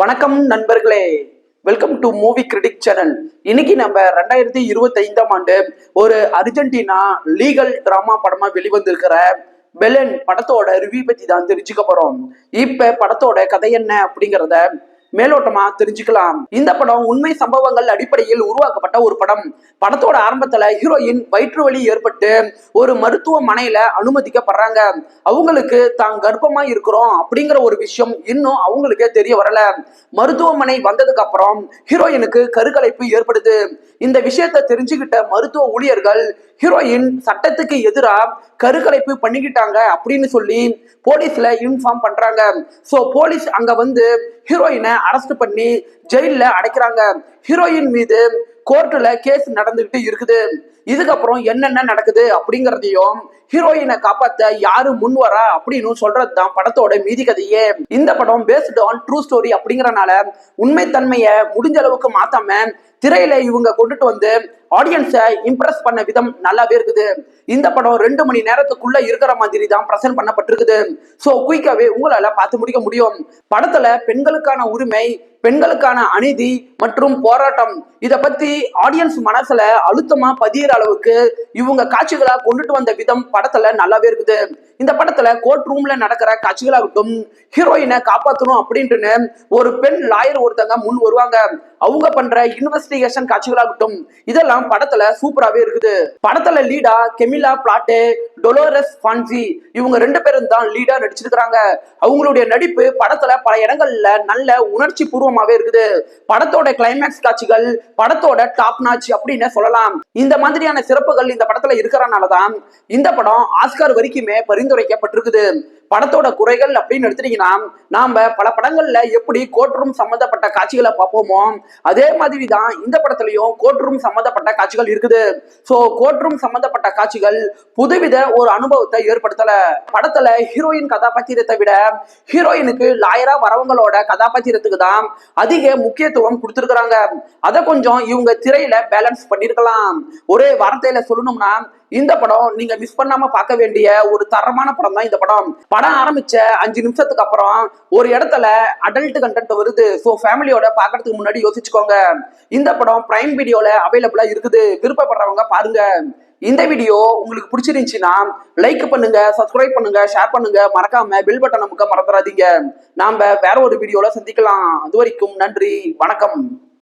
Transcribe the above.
வணக்கம் நண்பர்களே. Welcome to movie critic channel இன்னைக்கு நம்ம ரெண்டாயிரத்தி இருபத்தி ஐந்தாம் ஆண்டு ஒரு அர்ஜென்டினா லீகல் டிராமா படமா வெளிவந்திருக்கிற பெலன் படத்தோட ரிவ்யூ பத்தி தான் தெரிஞ்சுக்க போறோம். இப்ப படத்தோட கதை என்ன அப்படிங்கறத மேலோட்டமா தெரிஞ்சுக்கலாம். இந்த படம் உண்மை சம்பவங்கள் அடிப்படையில் உருவாக்கப்பட்ட ஒரு படம். படத்தோட ஆரம்பத்துல ஹீரோயின் வயிற்று வலி ஏற்பட்டு ஒரு மருத்துவமனையில அனுமதிக்கப்படுறாங்க. அவங்களுக்கு தான் கர்ப்பமா இருக்கிறோம் அப்படிங்கிற ஒரு விஷயம் இன்னும் அவங்களுக்கே தெரிய வரல. மருத்துவமனை வந்ததுக்கு அப்புறம் ஹீரோயினுக்கு கருக்கலைப்பு ஏற்படுது. இந்த விஷயத்தை தெரிஞ்சுக்கிட்ட மருத்துவ ஊழியர்கள் ஹீரோயின் சட்டத்துக்கு எதிராக கருக்கலைப்பு பண்ணிக்கிட்டாங்க அப்படின்னு சொல்லி போலீஸ்ல இன்ஃபார்ம் பண்றாங்க. சோ போலீஸ் அங்க வந்து ஹீரோயினை அரெஸ்ட் பண்ணி ஜெயில்ல அடைக்கிறாங்க. ஹீரோயின் மீது கோர்ட்டுல கேஸ் நடந்துகிட்டு இருக்குது. இதுக்கப்புறம் என்னென்ன நடக்குது அப்படிங்கறதையும் ஹீரோயினை காப்பாத்த யாரு முன் வரா அப்படின்னு சொல்றது தான் படத்தோட மீதி கதையே. இந்த படம் பேஸ்ட் ஆன் ட்ரூ ஸ்டோரி அப்படிங்கறனால உண்மைத்தன்மையை முடிஞ்ச அளவுக்கு மாத்தாம திரையில இவங்க கொண்டுட்டு வந்து ஆடியன்ஸை இம்ப்ரெஸ் பண்ண விதம் நல்லாவே இருக்குது. இந்த படம் ரெண்டு மணி நேரத்துக்குள்ள இருக்கிற மாதிரி தான் பிரசன்ட் பண்ணப்பட்டிருக்குது ஸோ குயிக்காவே உங்களால பார்த்து முடிக்க முடியும். படத்துல பெண்களுக்கான உரிமை பெண்களுக்கான அநீதி மற்றும் போராட்டம் இத பத்தி ஆடியன்ஸ் மனசுல அழுத்தமா பதியிற அளவுக்கு இவங்க காட்சிகளா கொண்டுட்டு வந்த விதம் படத்துல நல்லாவே இருக்குது. இந்த படத்துல கோர்ட் ரூம்ல நடக்கிற காட்சிகளாகட்டும் ஹீரோயினை காப்பாற்றணும் அப்படின்ட்டுன்னு ஒரு பெண் லாயர் ஒருத்தங்க முன் வருவாங்க. அவங்க பண்ற இன்வெஸ்டிகேஷன் காட்சிகளாகட்டும் இதெல்லாம் படத்துல சூப்பராகவே இருக்குது. படத்துல லீடா கெமிலா பிளாட்டே டொலோரஸ் ஃபான்சி இவங்க ரெண்டு பேரும் தான் லீடா நடிச்சிருக்கிறாங்க. அவங்களுடைய நடிப்பு படத்துல பல இடங்கள்ல நல்ல உணர்ச்சி பூர்வமாவே இருக்குது. படத்தோட கிளைமேக்ஸ் காட்சிகள் படத்தோட டாப் நாச் அப்படின்னு சொல்லலாம். இந்த மாதிரியான சிறப்புகள் இந்த படத்துல இருக்கிறனாலதான் இந்த படம் ஆஸ்கார் வரைக்குமே பரிந்துரைக்கப்பட்டிருக்குது. படத்தோட குறைகள் அப்படின்னு எடுத்துட்டீங்கன்னா நாம பல படங்கள்ல எப்படி கோட்ரூம் சம்பந்தப்பட்ட காட்சிகளை பார்ப்போமோ அதே மாதிரி தான் இந்த படத்துலயும் கோட்ரூம் சம்பந்தப்பட்ட காட்சிகள் இருக்குது. சோ கோட்ரூம் சம்பந்தப்பட்ட காட்சிகள் புதுவித ஒரு அனுபவத்தை ஏற்படுத்தல. படத்துல ஹீரோயின் கதாபாத்திரத்தை விட ஹீரோயினுக்கு லாயரா வரவங்களோட கதாபாத்திரத்துக்கு தான் அதிக முக்கியத்துவம் கொடுத்துருக்குறாங்க. அதை கொஞ்சம் இவங்க திரையில பேலன்ஸ் பண்ணிருக்கலாம். ஒரே வார்த்தையில சொல்லணும்னா இந்த படம் நீங்க மிஸ் பண்ணாம பார்க்க வேண்டிய ஒரு தரமான படம் தான் இந்த படம். படம் ஆரம்பிச்ச அஞ்சு நிமிஷத்துக்கு அப்புறம் ஒரு இடத்துல அடல்ட் கண்டென்ட் வருது. ஸோ ஃபேமிலியோட பாக்குறதுக்கு முன்னாடி யோசிச்சுக்கோங்க. இந்த படம் பிரைம் வீடியோல அவைலபிளா இருக்குது. விருப்பப்படுறவங்க பாருங்க. இந்த வீடியோ உங்களுக்கு பிடிச்சிருந்துச்சுன்னா லைக் பண்ணுங்க சப்ஸ்கிரைப் பண்ணுங்க ஷேர் பண்ணுங்க. மறக்காம பெல் பட்டன் நமக்கு மறந்துடாதீங்க. நாம வேற ஒரு வீடியோல சந்திக்கலாம். அது வரைக்கும் நன்றி வணக்கம்.